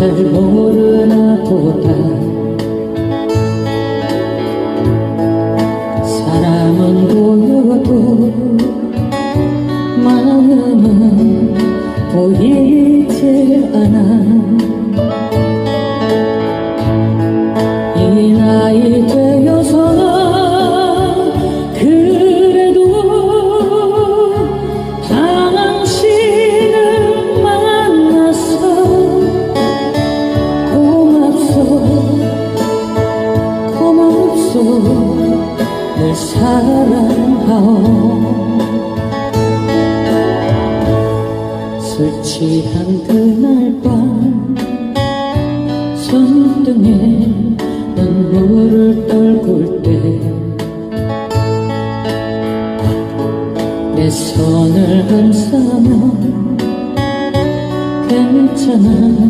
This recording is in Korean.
잘 모르나 보다. 사람은 보여도 마음은 보이질 않아 날 사랑하오. 술 취한 그날 밤 손등에 눈물을 떨굴 때 내 손을 감싸면 괜찮아.